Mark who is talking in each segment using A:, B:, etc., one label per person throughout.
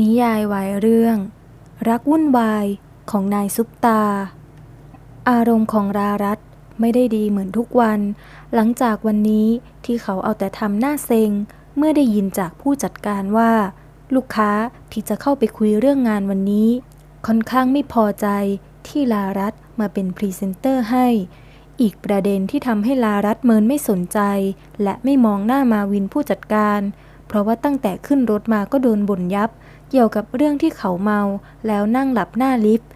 A: นิยายวายเรื่อง รักวุ่นวายของนายซุปตา อารมณ์ของรารัตไม่ได้ดีเหมือนทุกวัน หลังจากวันนี้ที่เขาเอาแต่ทำหน้าเซ็ง เมื่อได้ยินจากผู้จัดการว่า ลูกค้าที่จะเข้าไปคุยเรื่องงานวันนี้ ค่อนข้างไม่พอใจที่ลารัตมาเป็นพรีเซนเตอร์ให้ อีกประเด็นที่ทำให้ลารัตเมินไม่สนใจ และไม่มองหน้ามาวินผู้จัดการ เพราะว่าตั้งแต่ขึ้นรถมาก็โดนบ่นยับ เกี่ยวกับเรื่องที่เขาเมาแล้วนั่งหลับหน้าลิฟต์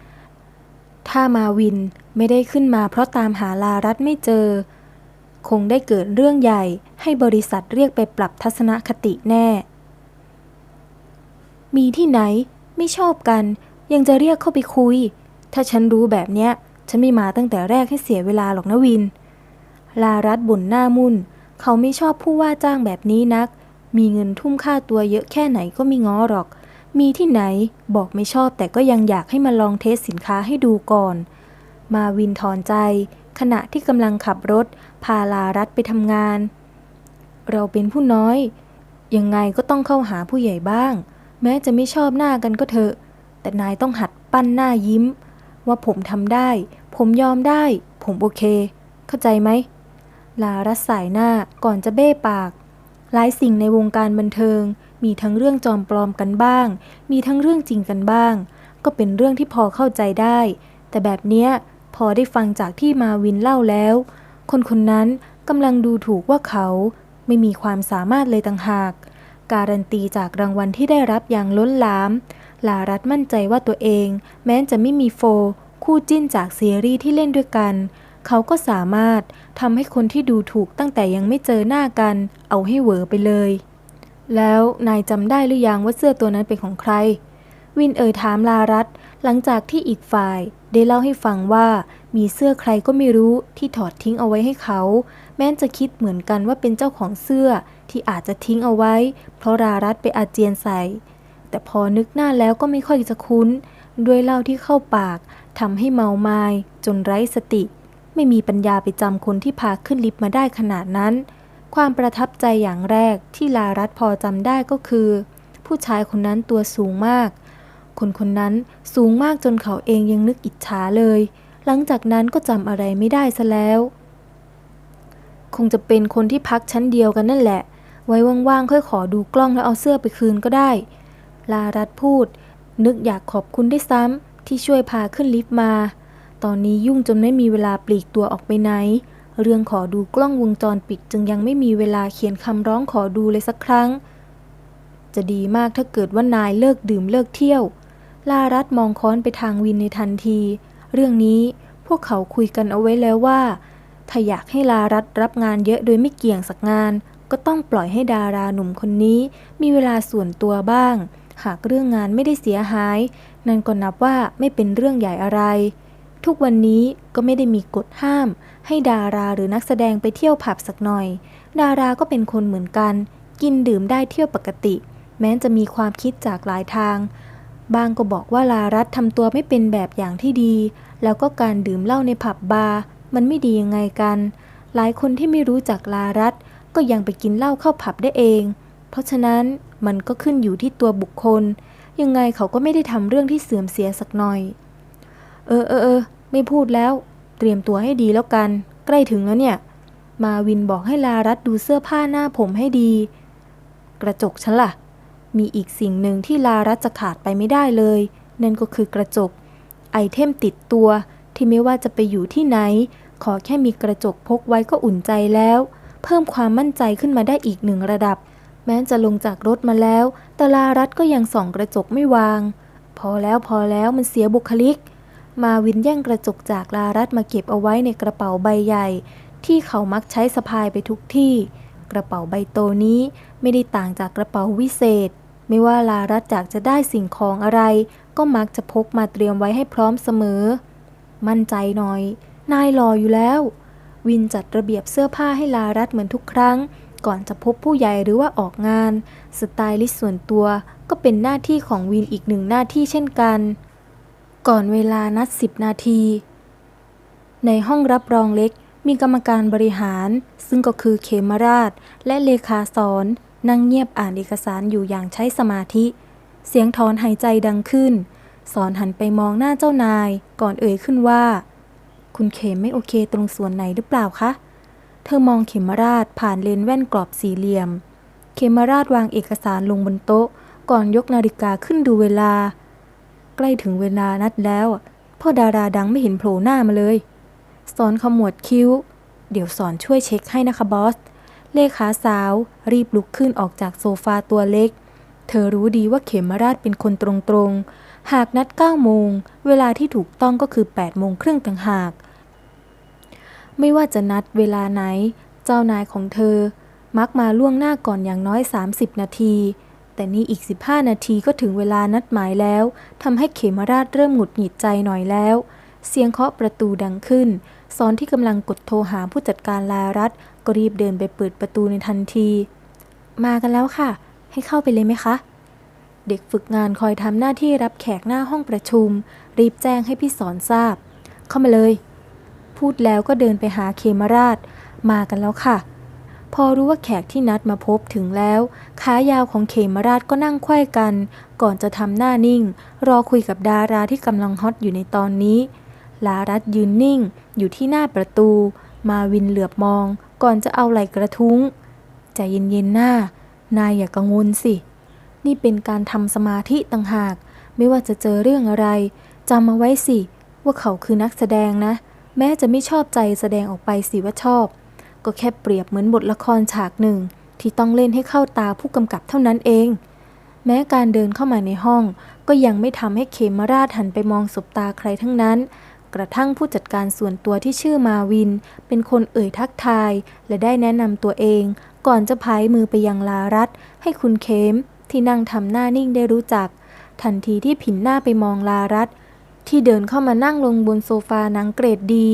A: ถ้ามาวินไม่ได้ขึ้นมาเพราะตามหาลารัตไม่เจอ คงได้เกิดเรื่องใหญ่ให้บริษัทเรียกไปปรับทัศนคติแน่ มีที่ไหนไม่ชอบกัน ยังจะเรียกเข้าไปคุย ถ้าฉันรู้แบบเนี้ย ฉันไม่มาตั้งแต่แรกให้เสียเวลาหรอกนะวิน ลารัตบ่นหน้ามุนเขาไม่ชอบผู้ว่าจ้างแบบนี้นัก มีเงินทุ่มค่าตัวเยอะแค่ไหนก็ไม่ง้อหรอก มีที่ไหนบอกไม่ชอบแต่ก็ยังอยากให้มาลองเทสสินค้าให้ดูก่อน มาวินถอนใจ ขณะที่กำลังขับรถ พาลารัตไปทำงาน เราเป็นผู้น้อย ยังไงก็ต้องเข้าหาผู้ใหญ่บ้าง แม้จะไม่ชอบหน้ากันก็เถอะ แต่นายต้องหัดปั้นหน้ายิ้ม ว่าผมทำได้ ผมยอมได้ ผมโอเค เข้าใจไหมลารัสสายหน้าก่อนจะเบ้ปาก หลายสิ่งในวงการบันเทิง มีทั้งเรื่องจอมปลอมกันบ้าง มีทั้งเรื่องจริงกันบ้าง ก็เป็นเรื่องที่พอเข้าใจได้ แต่แบบเนี้ยพอได้ฟังจากที่มาวินเล่าแล้ว คนคนนั้นกำลังดูถูกว่าเขาไม่มีความสามารถเลยต่างหาก การันตีจากรางวัลที่ได้รับอย่างล้นหลาม ลารัตมั่นใจว่าตัวเอง แม้จะไม่มีโฟ คู่จิ้นจากซีรีส์ที่เล่นด้วยกัน เขาก็สามารถทำให้คนที่ดูถูกตั้งแต่ยังไม่เจอหน้ากัน เอาให้เหวอไปเลย แล้วนายจำได้หรือยังว่าเสื้อตัวนั้นเป็นของใคร วินเอ่ยถามลารัตหลังจากที่อีกฝ่ายได้เล่าให้ฟังว่ามีเสื้อใครก็ไม่รู้ที่ถอดทิ้งเอาไว้ให้เขา แม้จะคิดเหมือนกันว่าเป็นเจ้าของเสื้อที่อาจจะทิ้งเอาไว้ เพราะรารัตไปอาเจียนใส่ แต่พอนึกหน้าแล้วก็ไม่ค่อยจะคุ้น ด้วยเหล้าที่เข้าปากทำให้เมาไมา้จนไร้สติ ไม่มีปัญญาไปจำคนที่พาขึ้นลิฟต์มาได้ขนาดนั้น ความประทับใจอย่างแรกที่ลารัตพอจำได้ก็คือ ผู้ชายคนนั้นตัวสูงมาก คนคนนั้นสูงมากจนเขาเองยังนึกอิจฉาเลย หลังจากนั้นก็จำอะไรไม่ได้ซะแล้ว คงจะเป็นคนที่พักชั้นเดียวกันนั่นแหละ ไว้ว่างๆค่อยขอดูกล้องแล้วเอาเสื้อไปคืนก็ได้ ลารัตพูด นึกอยากขอบคุณได้วยซ้ำที่ช่วยพาขึ้นลิฟต์มา ตอนนี้ยุ่งจนไม่มีเวลาปลีกตัวออกไปไหน เรื่องขอดูกล้องวงจรปิดจึงยังไม่มีเวลาเขียนคำร้องขอดูเลยสักครั้ง จะดีมากถ้าเกิดว่านายเลิกดื่มเลิกเที่ยว ลารัตมองค้อนไปทางวินในทันที เรื่องนี้พวกเขาคุยกันเอาไว้แล้วว่า ถ้าอยากให้ลารัตรับงานเยอะโดยไม่เกี่ยงสักงาน ก็ต้องปล่อยให้ดาราหนุ่มคนนี้ มีเวลาส่วนตัวบ้าง หากเรื่องงานไม่ได้เสียหาย นั่นก็นับว่าไม่เป็นเรื่องใหญ่อะไร ทุกวันนี้ก็ไม่ได้มีกฎห้าม ให้ดาราหรือนักแสดงไปเที่ยวผับสักหน่อย ดาราก็เป็นคนเหมือนกัน กินดื่มได้เที่ยวปกติ แม้จะมีความคิดจากหลายทาง บางก็บอกว่าลารัตทำตัวไม่เป็นแบบอย่างที่ดี แล้วก็การดื่มเหล้าในผับบาร์มันไม่ดียังไงกัน หลายคนที่ไม่รู้จักลารัตก็ยังไปกินเหล้าเข้าผับได้เอง เพราะฉะนั้นมันก็ขึ้นอยู่ที่ตัวบุคคล ยังไงเขาก็ไม่ได้ทำเรื่องที่เสื่อมเสียสักหน่อย เออเออเออไม่พูดแล้ว เตรียมตัวให้ดีแล้วกัน ใกล้ถึงแล้วเนี่ย มาวินบอกให้ลารัตดูเสื้อผ้าหน้าผมให้ดี กระจกฉันล่ะ มีอีกสิ่งหนึ่งที่ลารัตจะขาดไปไม่ได้เลย นั่นก็คือกระจก ไอเทมติดตัวที่ไม่ว่าจะไปอยู่ที่ไหน ขอแค่มีกระจกพกไว้ก็อุ่นใจแล้ว เพิ่มความมั่นใจขึ้นมาได้อีกหนึ่งระดับ แม้จะลงจากรถมาแล้ว แต่ลารัตก็ยังส่องกระจกไม่วาง พอแล้วพอแล้วมันเสียบุคลิก มาวินแย่งกระจกจากลารัตมาเก็บเอาไว้ในกระเป๋าใบใหญ่ ที่เขามักใช้สะพายไปทุกที่ กระเป๋าใบโตนี้ไม่ได้ต่างจากกระเป๋าวิเศษ ไม่ว่าลารัตอยากจะได้สิ่งของอะไร ก็มักจะพกมาเตรียมไว้ให้พร้อมเสมอ มั่นใจหน่อย นายรออยู่แล้ว วินจัดระเบียบเสื้อผ้าให้ลารัตเหมือนทุกครั้ง ก่อนจะพบผู้ใหญ่หรือว่าออกงาน สไตลิสต์ส่วนตัวก็เป็นหน้าที่ของวินอีกหนึ่งหน้าที่เช่นกัน ก่อนเวลานัด10นาที ในห้องรับรองเล็กมีกรรมการบริหาร ซึ่งก็คือเขมราช และเลขาสอนนั่งเงียบอ่านเอกสารอยู่อย่างใช้สมาธิ เสียงถอนหายใจดังขึ้น สอนหันไปมองหน้าเจ้านาย ก่อนเอ่ยขึ้นว่า คุณเขมไม่โอเคตรงส่วนไหนหรือเปล่าคะ เธอมองเขมราชผ่านเลนแว่นกรอบสี่เหลี่ยม เขมราชวางเอกสารลงบนโต๊ะ ก่อนยกนาฬิกาขึ้นดูเวลา ใกล้ถึงเวลานัดแล้วพ่อดาราดังไม่เห็นโผล่หน้ามาเลย สอนขมวดคิ้ว เดี๋ยวสอนช่วยเช็คให้นะคะบอส เลขาสาว รีบลุกขึ้นออกจากโซฟาตัวเล็ก เธอรู้ดีว่าเขมราชเป็นคนตรงๆ หากนัด9โมง เวลาที่ถูกต้องก็คือ8โมงครึ่งต่างหาก ไม่ว่าจะนัดเวลาไหน เจ้านายของเธอ มักมาล่วงหน้าก่อนอย่างน้อย 30 นาที แต่นี่อีก 15 นาทีก็ถึงเวลานัดหมายแล้วทำให้เขมราชเริ่มหงุดหงิดใจหน่อยแล้ว เสียงเคาะประตูดังขึ้นสอนที่กำลังกดโทรหาผู้จัดการลารัฐก็รีบเดินไปเปิดประตูในทันที มากันแล้วค่ะ ให้เข้าไปเลยไหมคะ เด็กฝึกงานคอยทำหน้าที่รับแขกหน้าห้องประชุม รีบแจ้งให้พี่สอนทราบ เข้ามาเลย พูดแล้วก็เดินไปหาเคมราช มากันแล้วค่ะ พอรู้ว่าแขกที่นัดมาพบถึงแล้ว ขายาวของเขมราชก็นั่งไขว้กัน ก่อนจะทำหน้านิ่ง รอคุยกับดาราที่กำลังฮอตอยู่ในตอนนี้ ลารัตยืนนิ่ง อยู่ที่หน้าประตู มาวินเหลือบมอง ก่อนจะเอาไหล่กระทุ้ง ใจเย็นๆหน้า นายอย่ากังวลสิ นี่เป็นการทำสมาธิต่างหาก ไม่ว่าจะเจอเรื่องอะไรจำมาไว้สิ ว่าเขาคือนักแสดงนะ แม้จะไม่ชอบใจแสดงออกไปสิว่าชอบ ก็แค่เปรียบเหมือนบทละครฉากหนึ่ง ที่ต้องเล่นให้เข้าตาผู้กำกับเท่านั้นเอง แม้การเดินเข้ามาในห้อง ก็ยังไม่ทำให้เขมราชหันไปมองสบตาใครทั้งนั้น กระทั่งผู้จัดการส่วนตัวที่ชื่อมาวิน เป็นคนเอ่ยทักทาย และได้แนะนำตัวเอง ก่อนจะพายมือไปยังลารัตให้คุณเคมที่นั่งทำหน้านิ่งได้รู้จัก ทันทีที่ผินหน้าไปมองลารัตที่เดินเข้ามานั่งลงบนโซฟาหนังเกรดดี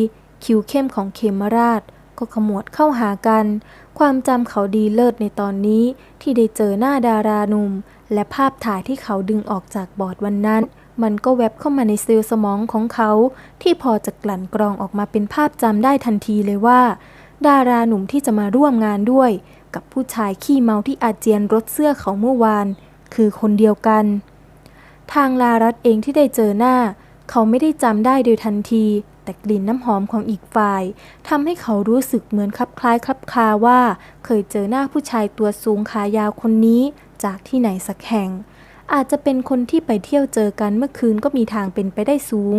A: คิ้วเข้มของเขมราช ก็ขมวดเข้าหากัน ความจำเขาดีเลิศในตอนนี้ที่ได้เจอหน้าดาราหนุ่ม และภาพถ่ายที่เขาดึงออกจากบอร์ดวันนั้น มันก็แวบเข้ามาในเซลล์สมองของเขา ที่พอจะกลั่นกรองออกมาเป็นภาพจำได้ทันทีเลยว่า ดาราหนุ่มที่จะมาร่วมงานด้วย กับผู้ชายขี้เมาที่อาเจียนรถเสื้อเขาเมื่อวาน คือคนเดียวกัน ทางลารัตเองที่ได้เจอหน้า เขาไม่ได้จำได้โดยทันที แต่กลิ่นน้ำหอมของอีกฝ่ายทำให้เขารู้สึกเหมือนคลับคล้ายคลับคาว่า เคยเจอหน้าผู้ชายตัวสูงขายาวคนนี้จากที่ไหนสักแห่ง อาจจะเป็นคนที่ไปเที่ยวเจอกันเมื่อคืนก็มีทางเป็นไปได้สูง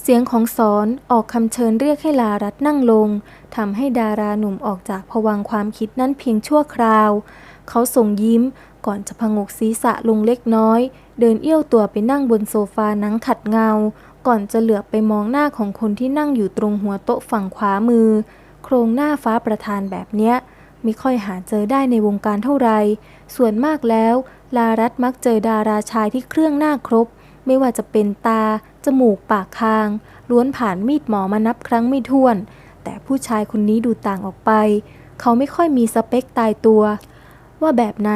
A: เสียงของสอนออกคำเชิญเรียกให้ลารัตนั่งลงทำให้ดาราหนุ่มออกจากผวังความคิดนั้นเพียงชั่วคราว เขาส่งยิ้มก่อนจะพงกศีรษะลงเล็กน้อย เดินเอี้ยวตัวไปนั่งบนโซฟาหนังขัดเงา ก่อนจะเหลือบไปมองหน้าของคนที่นั่งอยู่ตรงหัวโต๊ะฝั่งขวามือ โครงหน้าฟ้าประธานแบบเนี้ยไม่ค่อยหาเจอได้ในวงการเท่าไหร่ ส่วนมากแล้ว ลารัตมักเจอดาราชายที่เครื่องหน้าครบ ไม่ว่าจะเป็นตา จมูก ปากคาง ล้วนผ่านมีดหมอมานับครั้งไม่ถ้วน แต่ผู้ชายคนนี้ดูต่างออกไป เขาไม่ค่อยมีสเปคตายตัว ว่าแบบไหน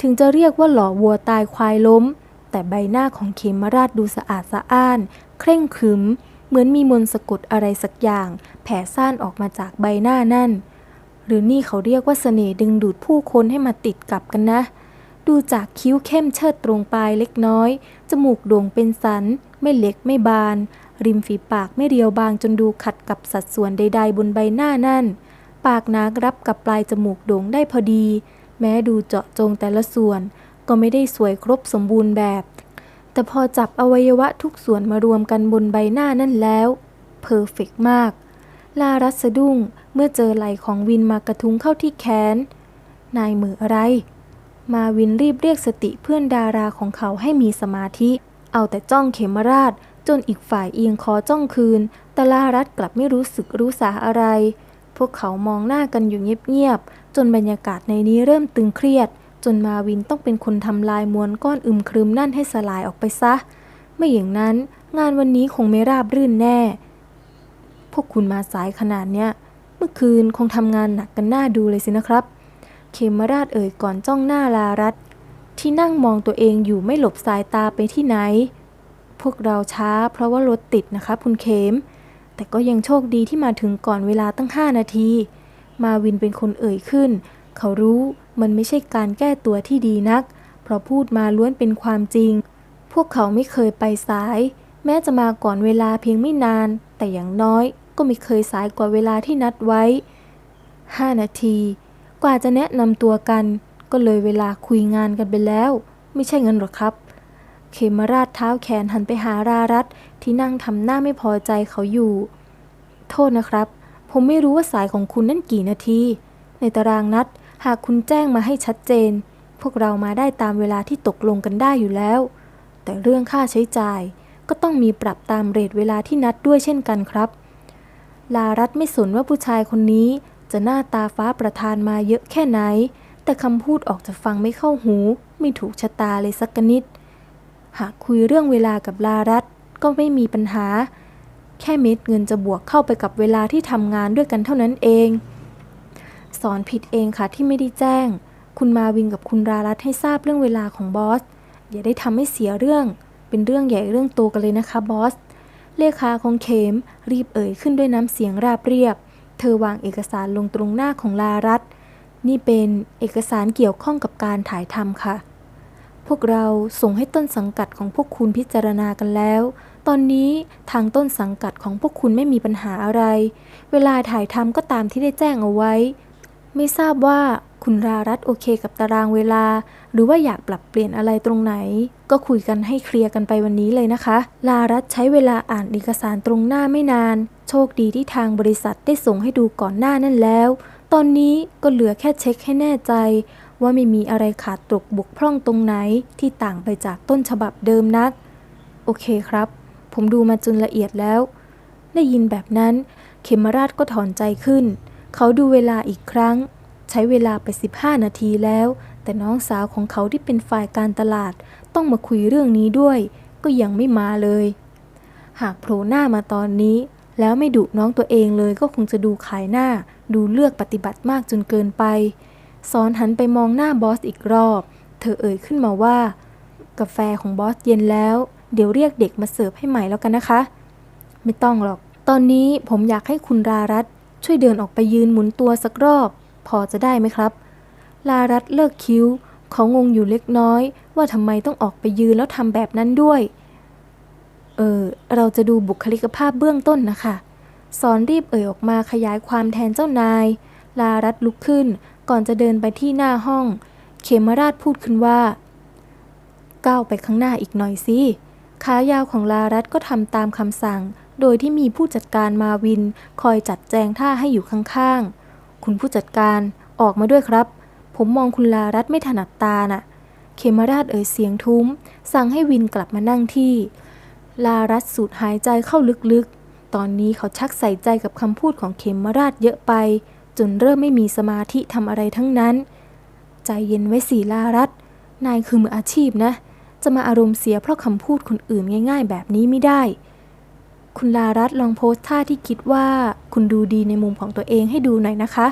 A: ถึงจะเรียกว่าหล่อวัวตายควายล้ม แต่ใบหน้าของเขมราชดูสะอาดสะอ้าน เคร่งขรึม เหมือนมีมนต์สะกดอะไรสักอย่าง แผ่ซ่านออกมาจากใบหน้านั่น หรือนี่เขาเรียกว่าเสน่ห์ดึงดูดผู้คนให้มาติดกับกันนะ ดูจากคิ้วเข้มเชิดตรงปลายเล็กน้อย จมูกโด่งเป็นสัน ไม่เล็กไม่บาน ริมฝีปากไม่เรียวบางจนดูขัดกับสัดส่วนใด ๆ บนใบหน้านั่น ปากนารับกับปลายจมูกโด่งได้พอดี แม้ดูเจาะจงแต่ละส่วนก็ไม่ได้สวยครบสมบูรณ์แบบ แต่พอจับอวัยวะทุกส่วนมารวมกันบนใบหน้านั่นแล้ว เพอร์เฟกมาก ลารัสสะดุ้งเมื่อเจอไหล่ของวินมากระทุ้งเข้าที่แขน นายมืออะไร มาวินรีบเรียกสติเพื่อนดาราของเขาให้มีสมาธิ เอาแต่จ้องเขมราช จนอีกฝ่ายเอียงคอจ้องคืน แต่ลารัตกลับไม่รู้สึกรู้สาอะไร พวกเขามองหน้ากันอยู่เงียบๆ จนบรรยากาศในนี้เริ่มตึงเครียด จนมาวินต้องเป็นคนทำลายมวลก้อนอึมครึมนั่นให้สลายออกไปซะ ไม่อย่างนั้นงานวันนี้คงไม่ราบรื่นแน่ พวกคุณมาสายขนาดเนี้ย เมื่อคืนคงทำงานหนักกันหน้าดูเลยสินะครับ เคมราชเอ่ยก่อนจ้องหน้าลารัตที่นั่งมองตัวเองอยู่ไม่หลบสายตาไปที่ไหน พวกเราช้าเพราะว่ารถติดนะคะคุณเคม แต่ก็ยังโชคดีที่มาถึงก่อนเวลาตั้งห้านาที มาวินเป็นคนเอ่ยขึ้น เขารู้ มันไม่ใช่การแก้ตัวที่ดีนัก เพราะพูดมาล้วนเป็นความจริง พวกเขาไม่เคยไปสาย แม้จะมาก่อนเวลาเพียงไม่นาน แต่อย่างน้อยก็ไม่เคยสายกว่าเวลาที่นัดไว้ 5 นาที กว่าจะแนะนำตัวกัน ก็เลยเวลาคุยงานกันไปแล้ว ไม่ใช่เงินหรอกครับ เขมราชเท้าแขนหันไปหารารัตที่นั่งทำหน้าไม่พอใจเขาอยู่ โทษนะครับ ผมไม่รู้ว่าสายของคุณนั่นกี่นาที ในตารางนัด หากคุณแจ้งมาให้ชัดเจน พวกเรามาได้ตามเวลาที่ตกลงกันได้อยู่แล้ว แต่เรื่องค่าใช้จ่ายก็ต้องมีปรับตามเรทเวลาที่นัดด้วยเช่นกันครับ ลารัตไม่สนว่าผู้ชายคนนี้จะหน้าตาฟ้าประทานมาเยอะแค่ไหน แต่คำพูดออกจะฟังไม่เข้าหู ไม่ถูกชะตาเลยสักนิด หากคุยเรื่องเวลากับลารัตก็ไม่มีปัญหา แค่เม็ดเงินจะบวกเข้าไปกับเวลาที่ทำงานด้วยกันเท่านั้นเอง สอนผิดเองค่ะที่ไม่ได้แจ้ง คุณมาวินกับคุณรารัตให้ทราบเรื่องเวลาของบอส อย่าได้ทำให้เสียเรื่อง เป็นเรื่องใหญ่เรื่องโตกันเลยนะคะบอส เลขาของเขมรีบเอ่ยขึ้นด้วยน้ำเสียงราบเรียบ เธอวางเอกสารลงตรงหน้าของลารัตนี่เป็นเอกสารเกี่ยวข้องกับการถ่ายทำค่ะ พวกเราส่งให้ต้นสังกัดของพวกคุณพิจารณากันแล้ว ตอนนี้ทางต้นสังกัดของพวกคุณไม่มีปัญหาอะไร เวลาถ่ายทำก็ตามที่ได้แจ้งเอาไว้ ไม่ทราบว่าคุณรารัตโอเคกับตารางเวลา หรือว่าอยากปรับเปลี่ยนอะไรตรงไหน ก็คุยกันให้เคลียร์กันไปวันนี้เลยนะคะ ลารัตใช้เวลาอ่านเอกสารตรงหน้าไม่นาน โชคดีที่ทางบริษัทได้ส่งให้ดูก่อนหน้านั่นแล้ว ตอนนี้ก็เหลือแค่เช็คให้แน่ใจ ว่าไม่มีอะไรขาดตกบกพร่องตรงไหนที่ต่างไปจากต้นฉบับเดิมนัก โอเคครับ ผมดูมาจนละเอียดแล้ว ได้ยินแบบนั้น เขมราชก็ถอนใจขึ้น เขาดูเวลาอีกครั้ง ใช้เวลาไป 15 นาทีแล้ว แต่น้องสาวของเขาที่เป็นฝ่ายการตลาด ต้องมาคุยเรื่องนี้ด้วย ก็ยังไม่มาเลย หากโผล่หน้ามาตอนนี้ แล้วไม่ดุน้องตัวเองเลยก็คงจะดูขายหน้า ดูเลือกปฏิบัติมากจนเกินไปสอนหันไปมองหน้าบอสอีกรอบ เธอเอ่ยขึ้นมาว่า กาแฟของบอสเย็นแล้ว เดี๋ยวเรียกเด็กมาเสิร์ฟให้ใหม่แล้วกันนะคะ ไม่ต้องหรอก ตอนนี้ผมอยากให้คุณรารัต ช่วยเดินออกไปยืนหมุนตัวสักรอบ พอจะได้ไหมครับ ลารัตเลิกคิ้ว เขางงอยู่เล็กน้อย ว่าทำไมต้องออกไปยืนแล้วทำแบบนั้นด้วย เออ เราจะดูบุคลิกภาพเบื้องต้นนะคะสอนรีบเอ่ยออกมาขยายความแทนเจ้านาย ลารัตลุกขึ้น ก่อนจะเดินไปที่หน้าห้อง เขมราชพูดขึ้นว่า ก้าวไปข้างหน้าอีกหน่อยสิขายาวของลารัตก็ทำตามคำสั่ง โดยที่มีผู้จัดการมาวิน คอยจัดแจงท่าให้อยู่ข้างๆ คุณผู้จัดการออกมาด้วยครับ ผมมองคุณลารัตไม่ถนัดตาน่ะ เขมราชเอ่ยเสียงทุ้ม สั่งให้วินกลับมานั่งที่ ลารัตสูดหายใจเข้าลึกๆ ตอนนี้เขาชักใส่ใจกับคำพูดของเขมราชเยอะไป จนเริ่มไม่มีสมาธิทำอะไรทั้งนั้น ใจเย็นไว้สีลารัตนายคือมืออาชีพนะ จะมาอารมณ์เสียเพราะคำพูดคนอื่นง่าย ๆ แบบนี้ไม่ได้ คุณลารัตลองโพสท่าที่คิดว่าคุณดูดีในมุมของตัวเองให้ดูหน่อยนะคะ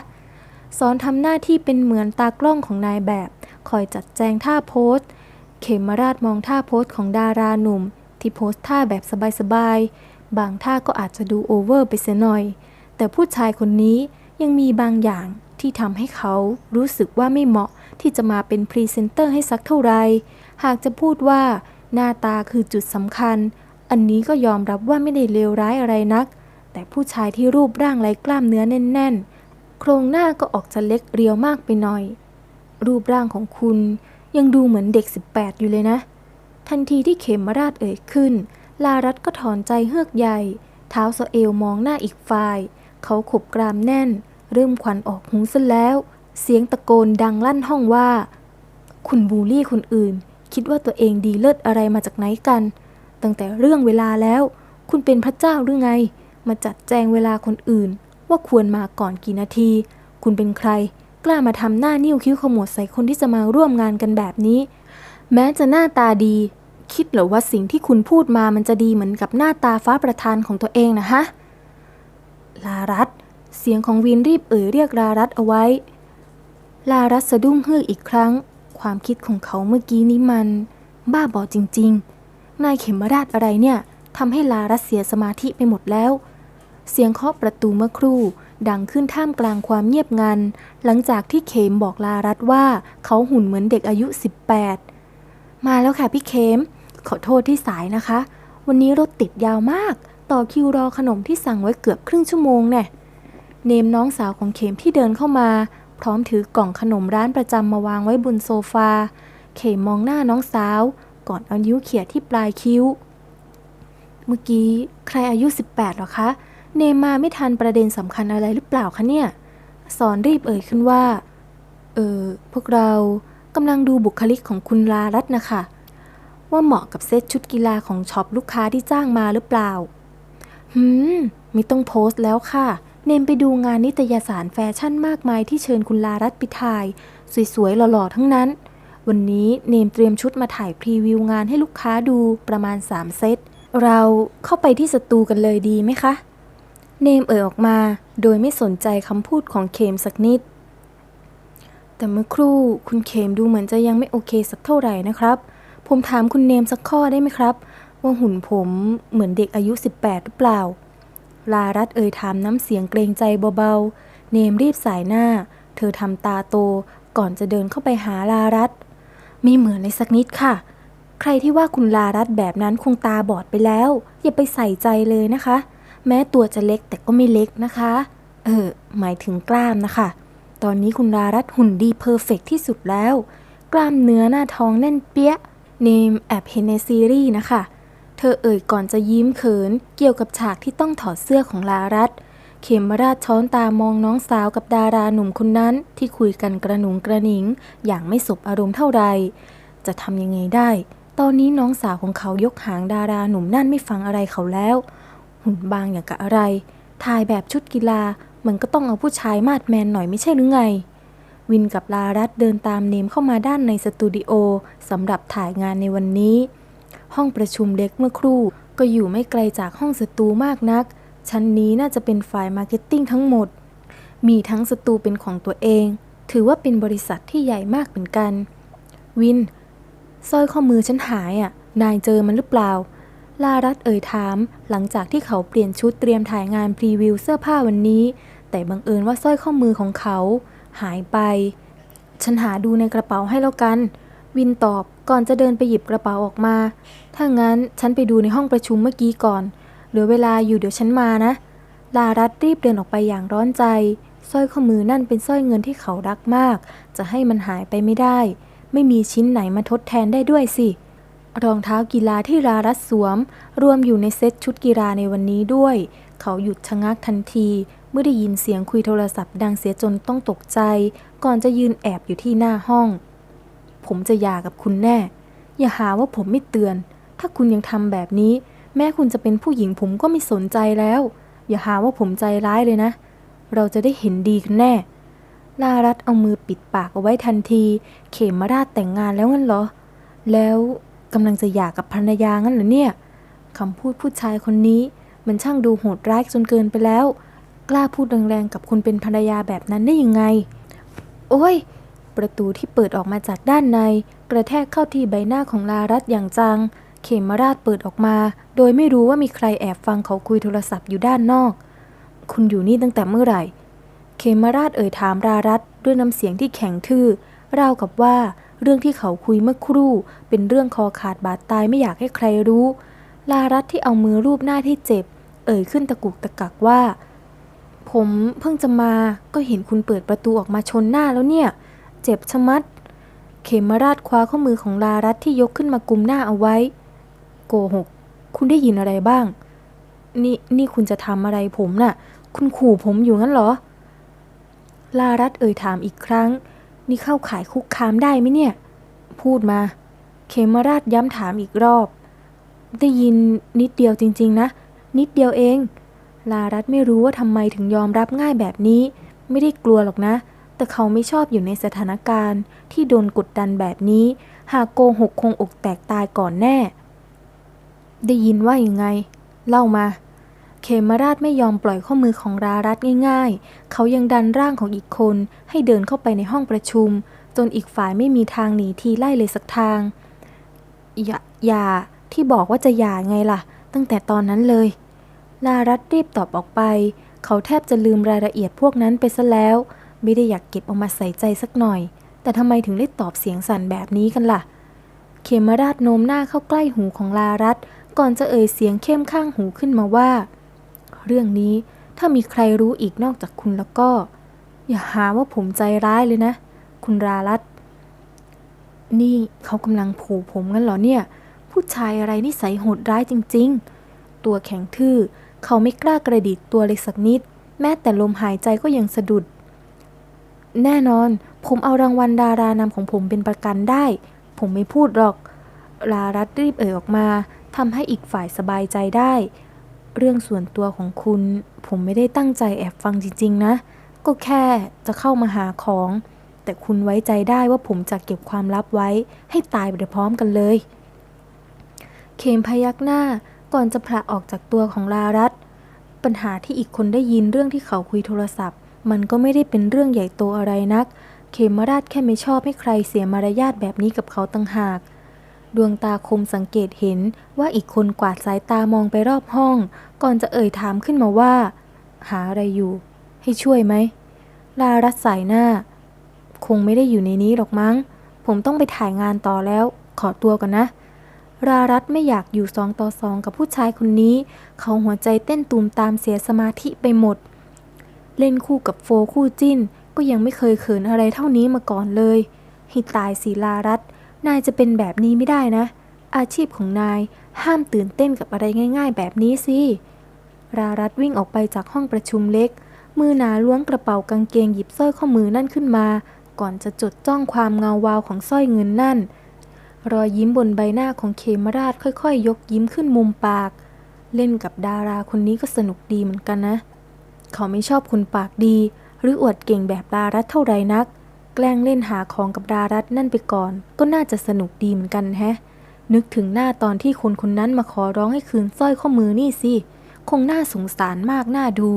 A: สอนทำหน้าที่เป็นเหมือนตากล้องของนายแบบ คอยจัดแจงท่าโพสเขมราชมองท่าโพสของดาราหนุ่ม ที่โพสท่าแบบสบายๆ บางท่าก็อาจจะดูโอเวอร์ไปเสียหน่อย แต่ผู้ชายคนนี้ยังมีบางอย่างที่ทำให้เขารู้สึกว่าไม่เหมาะที่จะมาเป็นพรีเซนเตอร์ให้สักเท่าไหร่หากจะพูดว่าหน้าตาคือจุดสำคัญ อันนี้ก็ยอมรับว่าไม่ได้เลวร้ายอะไรนัก แต่ผู้ชายที่รูปร่างไร้กล้ามเนื้อแน่น ๆ โครงหน้าก็ออกจะเล็กเรียวมากไปหน่อย รูปร่างของคุณยังดูเหมือนเด็ก 18 อยู่เลยนะ ทันทีที่เขมราชเอ่ยขึ้น ลารัตก็ถอนใจเฮือกใหญ่ เท้าสะเอวมองหน้าอีกฝ่าย เขาขบกรามแน่น เริ่มควันออกหูซะแล้ว เสียงตะโกนดังลั่นห้องว่า คุณบูลลี่คนอื่น คิดว่าตัวเองดีเลิศอะไรมาจากไหนกัน ตั้งแต่เรื่องเวลาแล้ว คุณเป็นพระเจ้าหรือไง มาจัดแจงเวลาคนอื่น ว่าควรมาก่อนกี่นาที คุณเป็นใคร กล้ามาทำหน้านิ้วคิ้วขมวดใส่คนที่จะมาร่วมงานกันแบบนี้ แม้จะหน้าตาดี คิดเหรอว่าสิ่งที่คุณพูดมามันจะดีเหมือนกับหน้าตาฟ้าประทานของตัวเองนะฮะลารัตเสียงของวินรีบเอ่ยเรียกลารัตเอาไว้ ลารัตสะดุ้งเฮือกอีกครั้ง ความคิดของเขาเมื่อกี้นี้มัน บ้าบอจริง ๆ นายเขมราชอะไรเนี่ยทำให้ลารัตเสียสมาธิไปหมดแล้ว เสียงเคาะประตูเมื่อครู่ ดังขึ้นท่ามกลางความเงียบงัน หลังจากที่เขมบอกลารัตว่าเขาหุ่นเหมือนเด็กอายุ 18 มาแล้วค่ะพี่เข็มขอโทษที่สายนะคะ วันนี้รถติดยาวมาก ต่อคิวรอขนมที่สั่งไว้เกือบครึ่งชั่วโมงแน่เนมน้องสาวของเข็มที่เดินเข้ามา พร้อมถือกล่องขนมร้านประจำมาวางไว้บนโซฟา เข็มมองหน้าน้องสาว ก่อนเอานิ้วเขี่ยที่ปลายคิ้ว เมื่อกี้ใครอายุ 18หรอคะ เนมาไม่ทันประเด็นสำคัญอะไรหรือเปล่าคะเนี่ย สอนรีบเอ่ยขึ้นว่า เออพวกเรากำลังดูบุคลิกของคุณลารัตนะคะ ว่าเหมาะกับเซตชุดกีฬาของช็อปลูกค้าที่จ้างมาหรือเปล่า หืม ไม่ต้องโพสต์แล้วค่ะ เนมไปดูงานนิตยสารแฟชั่นมากมายที่เชิญคุณลารัตไปถ่าย สวยๆหล่อๆทั้งนั้น วันนี้เนมเตรียมชุดมาถ่ายพรีวิวงานให้ลูกค้าดูประมาณ 3 เซต เราเข้าไปที่สตูกันเลยดีไหมคะ เนมเอ่ยออกมาโดยไม่สนใจคำพูดของเคมสักนิด แต่เมื่อครู่คุณเคมดูเหมือนจะยังไม่โอเคสักเท่าไหร่นะครับ ผมถามคุณเนมสักข้อได้ไหมครับ ว่าหุ่นผมเหมือนเด็กอายุ 18 หรือเปล่า ลารัตเอ่ยถามน้ำเสียงเกรงใจเบาๆ เนมรีบสายหน้า เธอทำตาโตก่อนจะเดินเข้าไปหาลารัต ไม่เหมือนเลยสักนิดค่ะ ใครที่ว่าคุณลารัตแบบนั้นคงตาบอดไปแล้ว อย่าไปใส่ใจเลยนะคะ แม้ตัวจะเล็กแต่ก็ไม่เล็กนะคะ เออ หมายถึงกล้ามนะคะ ตอนนี้คุณลารัตหุ่นดีเพอร์เฟกที่สุดแล้ว กล้ามเนื้อหน้าท้องแน่นเปี้ยเนมแอบเห็นในซีรีส์นะคะ เธอเอ่ยก่อนจะยิ้มเขิน เกี่ยวกับฉากที่ต้องถอดเสื้อของลารัต เขมราชช้อนตามองน้องสาวกับดาราหนุ่มคนนั้นที่คุยกันกระหนุงกระหนิง อย่างไม่สบอารมณ์เท่าไหร่จะทำยังไงได้ ตอนนี้น้องสาวของเขายกหางดาราหนุ่มนั่นไม่ฟังอะไรเขาแล้ว หุ่นบางอย่างกับอะไร ถ่ายแบบชุดกีฬา มันก็ต้องเอาผู้ชายมาดแมนหน่อยไม่ใช่หรือไง วินกับลารัตเดินตามเนมเข้ามาด้านในสตูดิโอสำหรับถ่ายงานในวันนี้ ห้องประชุมเล็กเมื่อครู่ ก็อยู่ไม่ไกลจากห้องสตูมากนัก ชั้นนี้น่าจะเป็นฝ่ายมาร์เก็ตติ้งทั้งหมด มีทั้งสตูเป็นของตัวเอง ถือว่าเป็นบริษัทที่ใหญ่มากเหมือนกัน วินสร้อยข้อมือฉันหายอะ นายเจอมันหรือเปล่า ลารัตเอ่ยถาม หลังจากที่เขาเปลี่ยนชุดเตรียมถ่ายงานพรีวิวเสื้อผ้าวันนี้ แต่บังเอิญว่าสร้อยข้อมือของเขา หายไป ฉันหาดูในกระเป๋าให้แล้วกัน วินตอบก่อนจะเดินไปหยิบกระเป๋าออกมา ถ้างั้นฉันไปดูในห้องประชุมเมื่อกี้ก่อน เหลือเวลาอยู่เดี๋ยวฉันมานะ ลารัตรีบเดินออกไปอย่างร้อนใจ สร้อยข้อมือนั่นเป็นสร้อยเงินที่เขารักมาก จะให้มันหายไปไม่ได้ ไม่มีชิ้นไหนมาทดแทนได้ด้วยสิ รองเท้ากีฬาที่ลารัตสวม รวมอยู่ในเซ็ตชุดกีฬาในวันนี้ด้วย เขาหยุดชะงักทันที เมื่อได้ยินเสียงคุยโทรศัพท์ดังเสียจนต้องตกใจ ก่อนจะยืนแอบอยู่ที่หน้าห้อง ผมจะหย่ากับคุณแน่ อย่าหาว่าผมไม่เตือน ถ้าคุณยังทำแบบนี้ แม้คุณจะเป็นผู้หญิงผมก็ไม่สนใจแล้ว อย่าหาว่าผมใจร้ายเลยนะ เราจะได้เห็นดีกันแน่ ลารัตเอามือปิดปากเอาไว้ทันที เขมมาราชแต่งงานแล้วงั้นเหรอ แล้วกำลังจะหย่ากับภรรยางั้นเหรอเนี่ยคำพูดผู้ชายคนนี้ มันช่างดูโหดร้ายจนเกินไปแล้ว กล้าพูดแรงๆกับคนเป็นภรรยาแบบนั้นได้ยังไง โอ้ย ประตูที่เปิดออกมาจากด้านใน กระแทกเข้าที่ใบหน้าของลารัตอย่างจัง เขมมาราชเปิดออกมา โดยไม่รู้ว่ามีใครแอบฟังเขาคุยโทรศัพท์อยู่ด้านนอก คุณอยู่นี่ตั้งแต่เมื่อไหร่ เขมราชเอ่ยถามรารัตด้วยน้ำเสียงที่แข็งทื่อราวกับว่าเรื่องที่เขาคุยเมื่อครู่ เป็นเรื่องคอขาดบาดตายไม่อยากให้ใครรู้ ลารัตที่เอามือรูปหน้าที่เจ็บ เอ่ยขึ้นตะกุกตะกักว่า ผมเพิ่งจะมาก็เห็นคุณเปิดประตูออกมาชนหน้าแล้วเนี่ย เจ็บชะมัด เขมราชคว้าข้อมือของลารัตที่ยกขึ้นมากุมหน้าเอาไว้ โกหก คุณได้ยินอะไรบ้าง นี่นี่คุณจะทำอะไรผมน่ะ คุณขู่ผมอยู่งั้นเหรอ ลารัตเอ่ยถามอีกครั้ง นี่เข้าขายคุกคามได้ไหมเนี่ย พูดมา เขมราชย้ำถามอีกรอบ ได้ยินนิดเดียวจริง ๆ นะ นิดเดียวเอง ลารัตไม่รู้ว่าทำไมถึงยอมรับง่ายแบบนี้ ไม่ได้กลัวหรอกนะ แต่เขาไม่ชอบอยู่ในสถานการณ์ที่โดนกดดันแบบนี้ หากโกหกคงอกแตกตายก่อนแน่ ได้ยินว่าอยังไง เล่ามา เขมราชไม่ยอมปล่อยข้อมือของรารัตง่าย ๆ เขายังดันร่างของอีกคนให้เดินเข้าไปในห้องประชุม จนอีกฝ่ายไม่มีทางหนีทีไล่เลยสักทาง อย่าอย่าที่บอกว่าจะอย่าไงล่ะ ตั้งแต่ตอนนั้นเลยลารัตรีบตอบออกไป เขาแทบจะลืมรายละเอียดพวกนั้นไปซะแล้ว ไม่ได้อยากเก็บเอามาใส่ใจสักหน่อย แต่ทำไมถึงได้ตอบเสียงสั่นแบบนี้กันล่ะ เขมราชโน้มหน้าเข้าใกล้หูของลารัต ก่อนจะเอ่ยเสียงเข้มข้างหูขึ้นมาว่า เรื่องนี้ถ้ามีใครรู้อีกนอกจากคุณแล้วก็ อย่าหาว่าผมใจร้ายเลยนะ คุณรารัตนี่เขากำลังผูผมกันเหรอเนี่ย ผู้ชายอะไรนิสัยโหดร้ายจริง ๆ ตัวแข็งทื่อเขาไม่กล้ากระดิกตัวเลยสักนิด แม้แต่ลมหายใจก็ยังสะดุด แน่นอน ผมเอารางวัลดารานำของผมเป็นประกันได้ ผมไม่พูดหรอกลารัตรีบเอ่ยออกมา ทำให้อีกฝ่ายสบายใจได้ เรื่องส่วนตัวของคุณผมไม่ได้ตั้งใจแอบฟังจริงๆนะ ก็แค่จะเข้ามาหาของ แต่คุณไว้ใจได้ว่าผมจะเก็บความลับไว้ ให้ตายไปพร้อมกันเลย เคมพยักหน้าก่อนจะผละออกจากตัวของลารัตปัญหาที่อีกคนได้ยินเรื่องที่เขาคุยโทรศัพท์ มันก็ไม่ได้เป็นเรื่องใหญ่โตอะไรนัก เคมราชแค่ไม่ชอบให้ใครเสียมารยาทแบบนี้กับเขาตั้งหาก ดวงตาคมสังเกตเห็นว่าอีกคนกวาดสายตามองไปรอบห้อง ก่อนจะเอ่ยถามขึ้นมาว่า หาอะไรอยู่ ให้ช่วยไหม ลารัดสายหน้า คงไม่ได้อยู่ในนี้หรอกมั้ง ผมต้องไปถ่ายงานต่อแล้ว ขอตัวก่อนนะ รารัตไม่อยากอยู่สองต่อสองกับผู้ชายคนนี้ เขาหัวใจเต้นตูมตามเสียสมาธิไปหมด เล่นคู่กับโฟคู่จิ้น ก็ยังไม่เคยเขินอะไรเท่านี้มาก่อนเลยให้ตายสีลารัตน นายจะเป็นแบบนี้ไม่ได้นะ อาชีพของนายห้ามตื่นเต้นกับอะไรง่าย ๆ แบบนี้สิรารัตวิ่งออกไปจากห้องประชุมเล็ก มือหนาล้วงกระเป๋ากางเกงหยิบสร้อยข้อมือนั่นขึ้นมา ก่อนจะจดจ้องความเงาวาวของสร้อยเงินนั่น รอยยิ้มบนใบหน้าของเคมราชค่อยๆยกยิ้มขึ้นมุมปาก เล่นกับดาราคนนี้ก็สนุกดีเหมือนกันนะ เขาไม่ชอบคนปากดี หรืออวดเก่งแบบดารัตเท่าไรนัก แกล้งเล่นหาของกับดารัตนั่นไปก่อน ก็น่าจะสนุกดีเหมือนกันแฮะ นึกถึงหน้าตอนที่คนคนนั้นมาขอร้องให้คืนสร้อยข้อมือนี่สิ คงน่าสงสารมากน่าดู